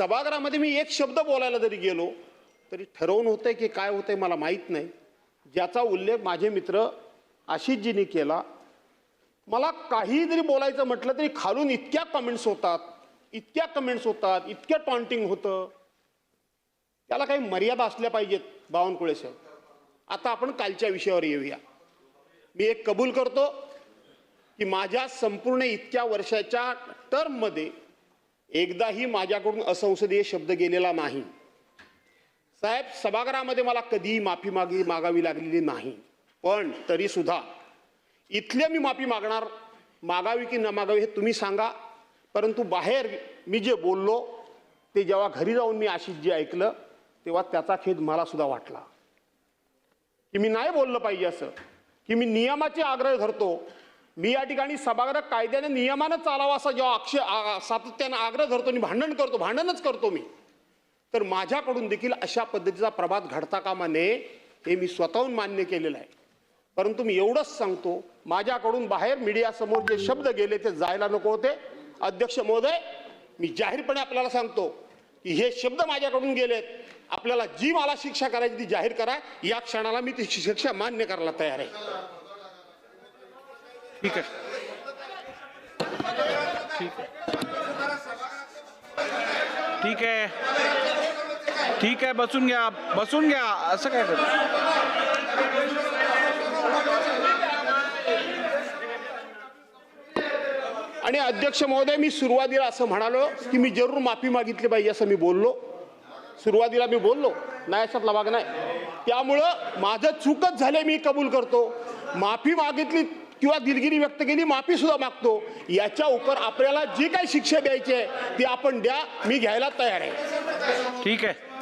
सभागृहामध्ये मी एक शब्द बोलायला जरी गेलो तरी ठरवून होतंय की काय होतंय मला माहीत नाही. ज्याचा उल्लेख माझे मित्र आशिषजींनी केला. मला काही जरी बोलायचं म्हटलं तरी खालून इतक्या कमेंट्स होतात इतक्या कमेंट्स होतात इतक्या टॉन्टिंग होतं. त्याला काही मर्यादा असल्या पाहिजेत बावनकुळे साहेब. आता आपण कालच्या विषयावर येऊया. मी एक कबूल करतो की माझ्या संपूर्ण इतक्या वर्षाच्या टर्ममध्ये एकदाही माझ्याकडून असंसदीय शब्द गेलेला नाही. साहेब सभागृहामध्ये मला कधीही माफी मागी मागावी लागलेली नाही. पण तरी सुद्धा इथले मी माफी मागणार मागावी की न मागावी हे तुम्ही सांगा. परंतु बाहेर मी जे बोललो ते जेव्हा घरी जाऊन मी आशिष जे ऐकलं तेव्हा त्याचा खेद मला सुद्धा वाटला. की मी नाही बोललं पाहिजे असं. की मी नियमाचे आग्रह धरतो. मी या ठिकाणी सभागृह कायद्याने नियमानं चालावा असा जेव्हा अक्षय सातत्यानं आग्रह धरतो आणि भांडण करतो भांडणच करतो मी. तर माझ्याकडून देखील अशा पद्धतीचा प्रभात घडता कामा नये हे मी स्वतःहून मान्य केलेलं आहे. परंतु मी एवढंच सांगतो माझ्याकडून बाहेर मीडियासमोर जे शब्द गेले ते जायला नको होते. अध्यक्ष महोदय मी जाहीरपणे आपल्याला सांगतो की हे शब्द माझ्याकडून गेलेत. आपल्याला जी मला शिक्षा करायची ती जाहीर करा. या क्षणाला मी ती शिक्षा मान्य करायला तयार आहे. ठीक आहे. ठीक आहे. ठीक आहे. ठीक आहे बसून घ्या बसून घ्या असं काय करत? आणि अध्यक्ष महोदय मी सुरुवातीला असं म्हणालो की मी जरूर माफी मागितली पाहिजे असं मी बोललो. सुरुवातीला मी बोललो नाही अशातला भाग नाही. त्यामुळं माझं चूकच झाले मी कबूल करतो. माफी मागितली किंवा दिलगिरी व्यक्त केली माफी सुद्धा मागतो. याच्या उपर आपल्याला जी काही शिक्षा द्यायची आहे ती आपण द्या मी घ्यायला तयार आहे. ठीक आहे.